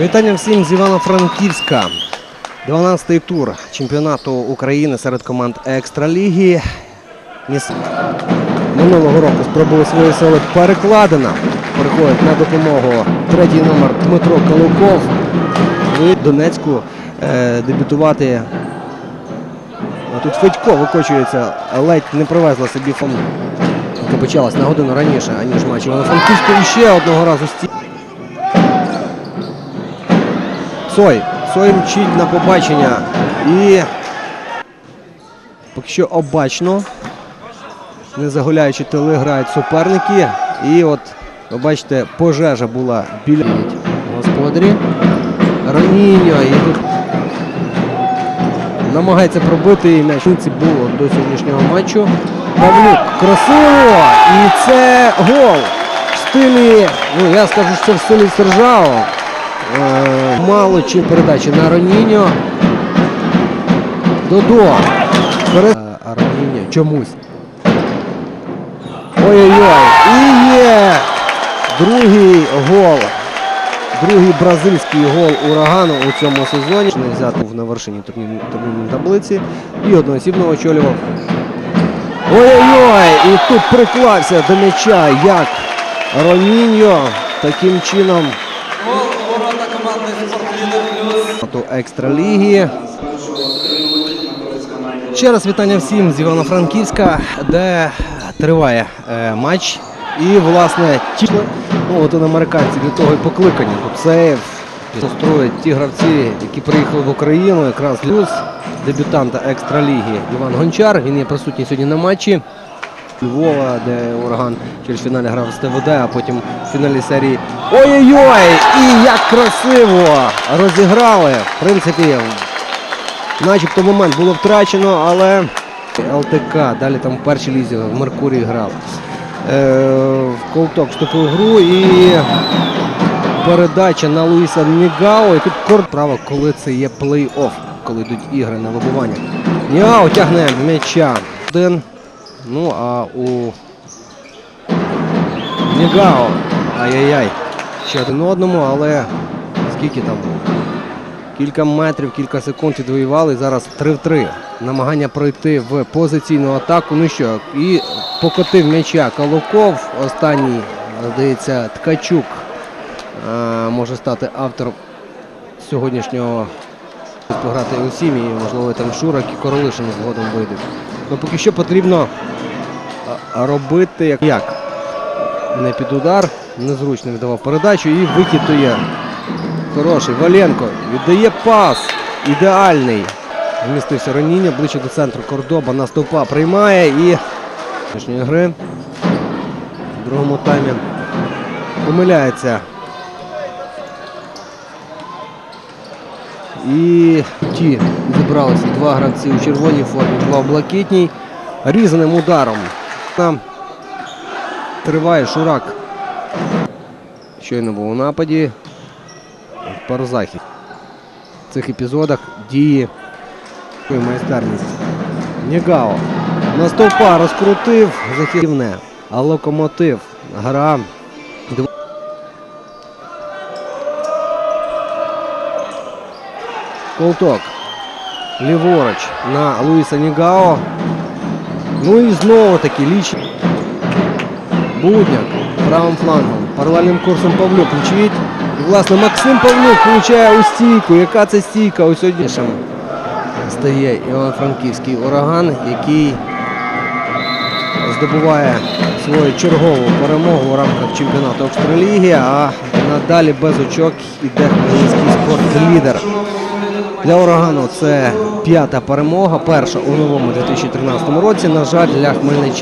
Вітання всім з Івано-Франківська. 12-й тур чемпіонату України серед команд Екстраліги. Минулого року спробували свої сили перекладена. Приходить на допомогу третій номер Дмитро Калуков. І Донецьку е, дебютувати. Тут Федько викочується, ледь не привезла собі фон. почалась на годину раніше, аніж матч Івано-Франківську. І ще одного разу сті. Сой. Сой мчить на побачення. І поки що обачно. Не загуляючи тили, грають суперники. І от, ви бачите, пожежа була біля господарі. Роніньо. І тут намагається пробити і м'яч. Це було до сьогоднішнього матчу. Павлюк красиво! І це гол в стилі, ну я скажу, що це в стилі Сержао. Е, Мало чи передачі на Роніньо. Додо. Перед... Е, Роніньо чомусь. Ой-ой-ой. І є другий гол. Другий бразильський гол урагану у цьому сезоні. Не взяти був на вершині турнірної таблиці. І одноосібно очолював. Ой-ой-ой! І тут приклався до м'яча як Роніньо. Таким чином Гол у ворота команди «Спортлідер плюс». до екстраліги. Ще раз вітання всім з Івано-Франківська, де триває е, матч. І, власне, ті, ну, от американці для того і покликані. Тут це ті гравці, які приїхали в Україну, якраз плюс дебютанта екстраліги Іван Гончар. Він є присутній сьогодні на матчі. Львова, де ураган через фіналі грав з ТВД, а потім в фіналі серії. Ой-ой-ой! І як красиво розіграли. В принципі, начебто момент було втрачено, але ЛТК. Далі там в лізі в Меркурії грав. Е, в Колток вступив в гру і передача на Луїса Нігао. І тут корт право, коли це є плей-офф, коли йдуть ігри на вибування. Нігао тягне м'яча. Один. Ну а у Нігао. Ай-яй-яй. Ще один одному, але скільки там? Кілька метрів, кілька секунд відвоювали. Зараз 3 в 3. Намагання пройти в позиційну атаку. Ну що, і покотив м'яча Калуков. Останній, здається, Ткачук е, може стати автором сьогоднішнього пограти у сім'ї, можливо, там Шурак і Королишин згодом вийдуть. Ну поки що потрібно робити як, як? Не під удар, незручно віддавав передачу і викитує. Хороший. Валенко віддає пас. Ідеальний. Вмістився раніння ближче до центру Кордоба. На стовпа приймає і гри в другому таймі помиляється. І ті зібралися два гравці у червоній формі, два в блакитній. Різаним ударом. Там триває Шурак. Щойно був у нападі. Парзахі. В цих епізодах діє майстерність. Нігао. На стовпа розкрутив західне. А локомотив. Гра. Колток. Ліворуч на Луїса Нігао. Ну і знову таки ліч. Будняк правим флангом. Паралельним курсом Павлюк мчить. І, власне, Максим Павлюк получає у стійку. Яка це стійка у сьогоднішньому стає Івано-Франківський ураган, який здобуває свою чергову перемогу у рамках чемпіонату Австралії, а надалі без очок іде хмельницький спорт-лідер. Для урагану це п'ята перемога, перша у новому 2013 році. На жаль, для Хмельниччини.